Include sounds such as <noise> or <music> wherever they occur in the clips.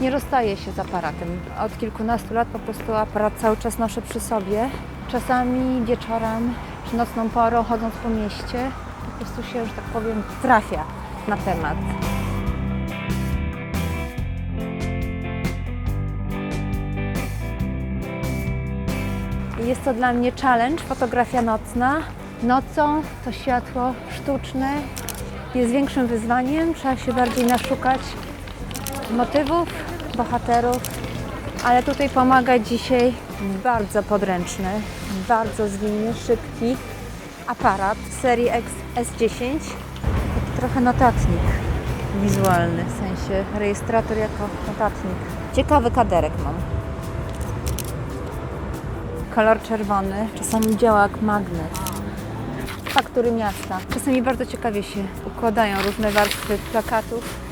Nie rozstaję się z aparatem. Od kilkunastu lat po prostu aparat cały czas noszę przy sobie. Czasami wieczorem czy nocną porą chodząc po mieście po prostu się, że tak powiem, trafia na temat. Jest to dla mnie challenge, fotografia nocna. Nocą to światło sztuczne jest większym wyzwaniem. Trzeba się bardziej naszukać motywów, bohaterów, ale tutaj pomaga dzisiaj bardzo podręczny, bardzo zwinny, szybki aparat serii X S10. Taki trochę notatnik wizualny, w sensie rejestrator jako notatnik. Ciekawy kaderek mam. Kolor czerwony czasami działa jak magnes. Faktury miasta. Czasami bardzo ciekawie się układają różne warstwy plakatów.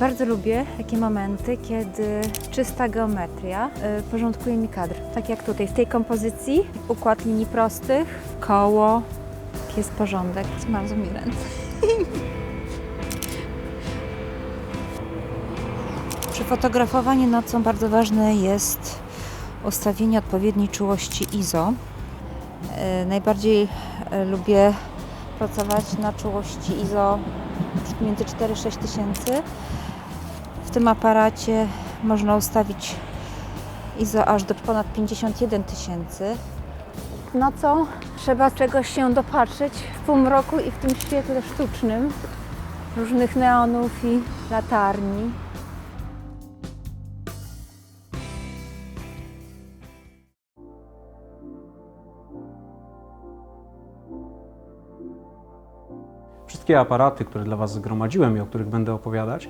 Bardzo lubię takie momenty, kiedy czysta geometria y, porządkuje mi kadr. Tak jak tutaj w tej kompozycji, układ linii prostych, koło, jest porządek. Zmarzł mi ręce. <laughs> Przy fotografowaniu nocą bardzo ważne jest ustawienie odpowiedniej czułości ISO. E, Najbardziej e, lubię pracować na czułości ISO między 4-6 tysięcy. W tym aparacie można ustawić ISO aż do ponad 51 tysięcy. Nocą trzeba czegoś się dopatrzeć w półmroku i w tym świetle sztucznym różnych neonów i latarni. Wszystkie aparaty, które dla Was zgromadziłem i o których będę opowiadać,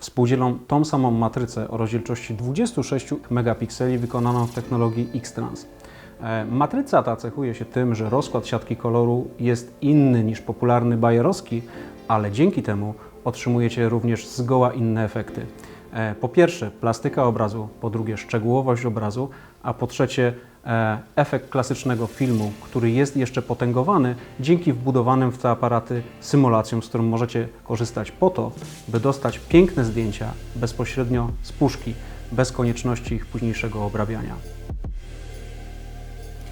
współdzielą tą samą matrycę o rozdzielczości 26 megapikseli wykonaną w technologii X-Trans. E, Matryca ta cechuje się tym, że rozkład siatki koloru jest inny niż popularny bajerowski, ale dzięki temu otrzymujecie również zgoła inne efekty. E, Po pierwsze plastyka obrazu, po drugie szczegółowość obrazu, a po trzecie e, efekt klasycznego filmu, który jest jeszcze potęgowany dzięki wbudowanym w te aparaty symulacjom, z którym możecie korzystać po to, by dostać piękne zdjęcia bezpośrednio z puszki, bez konieczności ich późniejszego obrabiania.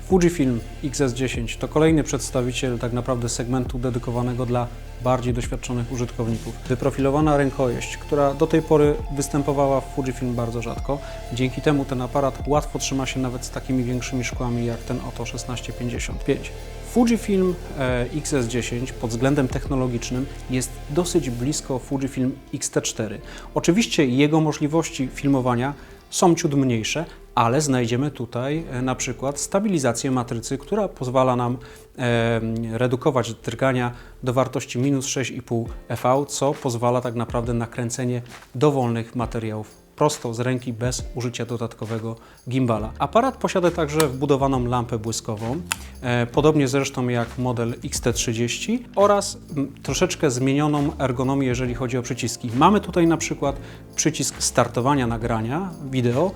Fujifilm XS10 to kolejny przedstawiciel tak naprawdę segmentu dedykowanego dla bardziej doświadczonych użytkowników. Wyprofilowana rękojeść, która do tej pory występowała w Fujifilm bardzo rzadko. Dzięki temu ten aparat łatwo trzyma się nawet z takimi większymi szkłami jak ten oto 1655. Fujifilm e, XS10 pod względem technologicznym jest dosyć blisko Fujifilm X-T4. Oczywiście jego możliwości filmowania są ciut mniejsze, ale znajdziemy tutaj e, na przykład stabilizację matrycy, która pozwala nam e, redukować drgania do wartości minus 6,5 EV, co pozwala tak naprawdę na kręcenie dowolnych materiałów prosto z ręki bez użycia dodatkowego gimbala. Aparat posiada także wbudowaną lampę błyskową, e, podobnie zresztą jak model XT30 oraz troszeczkę zmienioną ergonomię, jeżeli chodzi o przyciski. Mamy tutaj na przykład przycisk startowania nagrania wideo,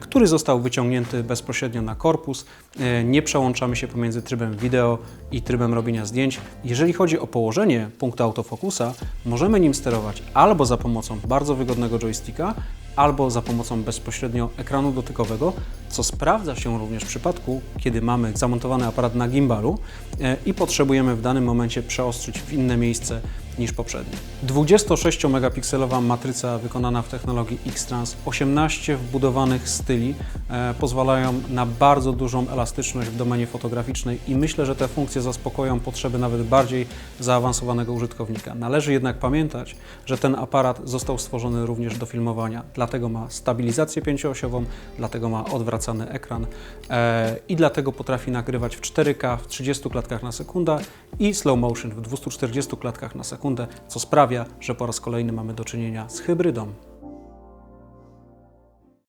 który został wyciągnięty bezpośrednio na korpus. E, Nie przełączamy się pomiędzy trybem wideo i trybem robienia zdjęć. Jeżeli chodzi o położenie punktu autofokusa, możemy nim sterować albo za pomocą bardzo wygodnego joysticka, albo za pomocą bezpośrednio ekranu dotykowego, co sprawdza się również w przypadku, kiedy mamy zamontowany aparat na gimbalu e, i potrzebujemy w danym momencie przeostrzyć w inne miejsce niż poprzednie. 26-megapikselowa matryca wykonana w technologii X-Trans, 18 wbudowanych styli e, pozwalają na bardzo dużą elastyczność w domenie fotograficznej i myślę, że te funkcje zaspokoją potrzeby nawet bardziej zaawansowanego użytkownika. Należy jednak pamiętać, że ten aparat został stworzony również do filmowania, dlatego ma stabilizację pięcioosiową, dlatego ma odwracany ekran e, i dlatego potrafi nagrywać w 4K w 30 klatkach na sekundę i slow motion w 240 klatkach na sekundę, co sprawia, że po raz kolejny mamy do czynienia z hybrydą.